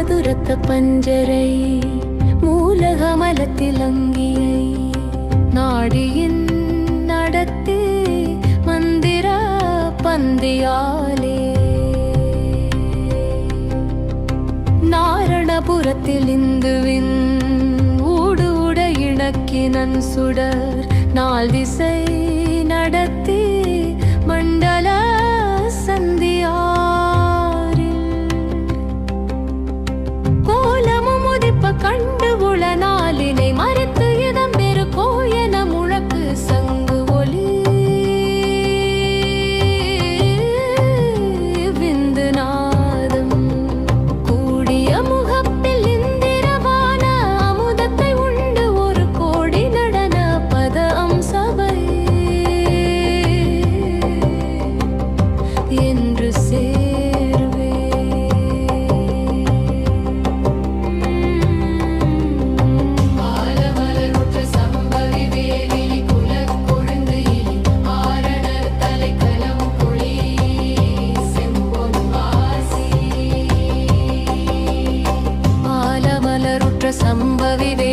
சதுரத்த பஞ்சரை மூலகமலத்தில் அங்கியை நாடியின் நடத்தி மந்திர பந்தியாலே. நாரணபுரத்தில் இந்துவின் ஊடு உட இணக்கினன் சுடர் நாள் திசை சம்பவிவே